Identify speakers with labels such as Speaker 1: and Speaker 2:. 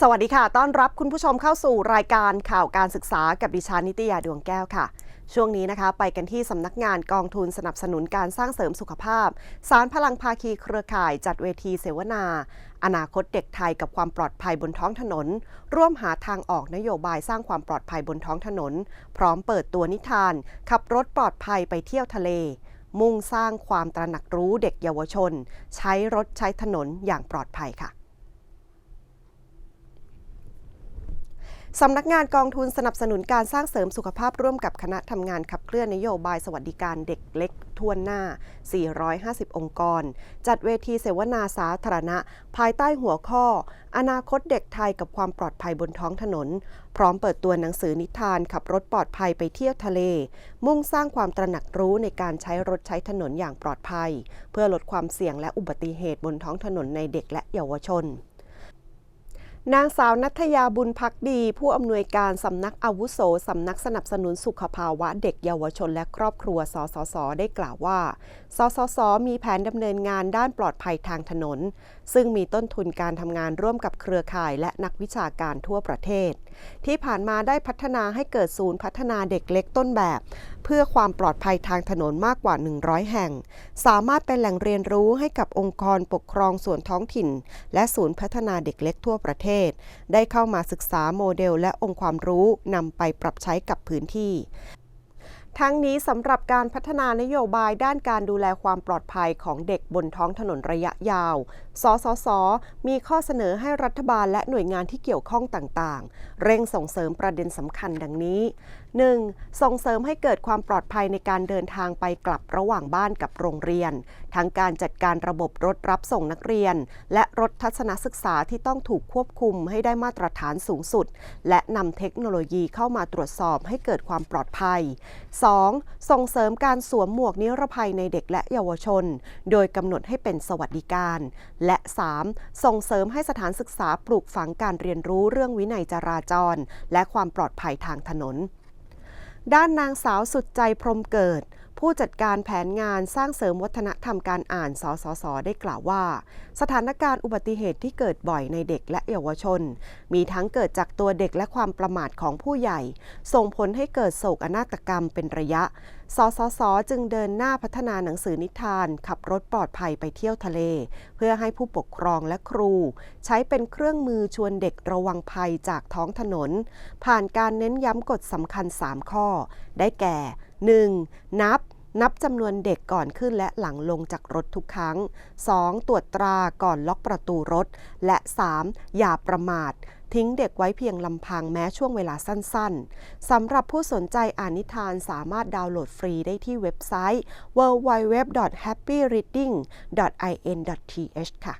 Speaker 1: สวัสดีค่ะ ต้อนรับคุณผู้ชมเข้าสู่รายการข่าวการศึกษากับดิฉันนิตยาดวงแก้วค่ะ ช่วงนี้นะคะ ไปกันที่สำนักงานกองทุนสนับสนุนการสร้างเสริมสุขภาพ สารพลังภาคีเครือข่ายจัดเวทีเสวนา อนาคตเด็กไทยกับความปลอดภัยบนท้องถนน ร่วมหาทางออกนโยบายสร้างความปลอดภัยบนท้องถนน พร้อมเปิดตัวนิทาน ขับรถปลอดภัยไปเที่ยวทะเล มุ่งสร้างความตระหนักรู้เด็กเยาวชน ใช้รถใช้ถนนอย่างปลอดภัยค่ะ สำนักงานกองทุนสนับสนุนการสร้างเสริมสุขภาพร่วมกับคณะทำงานขับเคลื่อนนโยบายสวัสดิการเด็กเล็กทั่วหน้า 450 องค์กร จัดเวทีเสวนาสาธารณะ ภายใต้หัวข้อ อนาคตเด็กไทยกับความปลอดภัยบนท้องถนน พร้อมเปิดตัวหนังสือนิทานขับรถปลอดภัยไปเที่ยวทะเล มุ่งสร้างความตระหนักรู้ในการใช้รถใช้ถนนอย่างปลอดภัย เพื่อลดความเสี่ยงและอุบัติเหตุบนท้องถนนในเด็กและเยาวชน นางสาวนัทยาบุญพักดี ผู้อำนวยการสำนักอาวุโสสำนักสนับสนุนสุขภาวะเด็กเยาวชนและครอบครัวสสส ได้กล่าวว่า สสส มีแผนดำเนินงานด้านปลอดภัยทางถนน ซึ่งมีต้นทุนการทำงานร่วมกับเครือข่ายและนักวิชาการทั่วประเทศ ที่ผ่านมาได้พัฒนาให้เกิดศูนย์พัฒนาเด็กเล็กต้นแบบ เพื่อความปลอดภัยทางถนนมากกว่า 100 แห่ง สามารถเป็นแหล่งเรียนรู้ให้กับองค์กรปกครองส่วนท้องถิ่น และศูนย์พัฒนาเด็กเล็กทั่วประเทศ ได้เข้ามาศึกษาโมเดลและองค์ความรู้นำไปปรับใช้กับพื้นที่ ทั้งนี้สำหรับการพัฒนานโยบายด้านการดูแลความปลอดภัยของเด็กบนท้องถนนระยะยาว สสส มีข้อเสนอให้รัฐบาลและหน่วยงานที่เกี่ยวข้องต่างๆ เร่งส่งเสริมประเด็นสำคัญดังนี้ 1. ส่งเสริมให้เกิดความปลอดภัยในการเดินทางไปกลับระหว่างบ้านกับโรงเรียน ทั้งการจัดการระบบรถรับส่งนักเรียน และรถทัศนศึกษาที่ต้องถูกควบคุมให้ได้มาตรฐานสูงสุด และนำเทคโนโลยีเข้ามาตรวจสอบให้เกิดความปลอดภัย 2. ส่งเสริมการสวมหมวกนิรภัยในเด็กและเยาวชน โดยกำหนดให้เป็นสวัสดิการ และ 3. ส่งเสริมให้สถานศึกษาปลูกฝังการเรียนรู้เรื่องวินัยจราจร และความปลอดภัยทางถนน ด้านนางสาวสุดใจพรมเกิด ผู้จัดการแผนงานสร้างเสริมวัฒนธรรมการอ่าน สสส ได้กล่าวว่า สถานการณ์อุบัติเหตุที่เกิดบ่อยในเด็กและเยาวชน มีทั้งเกิดจากตัวเด็กและความประมาทของผู้ใหญ่ ส่งผลให้เกิดโศกนาฏกรรมเป็นระยะ สสส จึงเดินหน้าพัฒนาหนังสือนิทาน ขับรถปลอดภัยไปเที่ยวทะเล เพื่อให้ผู้ปกครองและครู ใช้เป็นเครื่องมือชวนเด็กระวังภัยจากท้องถนน ผ่านการเน้นย้ำกฎสำคัญ 3 ข้อ ได้แก่ 1. นับนับจำนวนเด็กก่อนขึ้นและหลังลงจากรถทุกครั้ง 2. ตรวจตราก่อนล็อกประตูรถ และ 3. อย่าประมาท ทิ้งเด็กไว้เพียงลำพังแม้ช่วงเวลาสั้นๆ สำหรับผู้สนใจอ่านนิทานสามารถดาวน์โหลดฟรีได้ที่เว็บไซต์ www.happyreading.in.th ค่ะ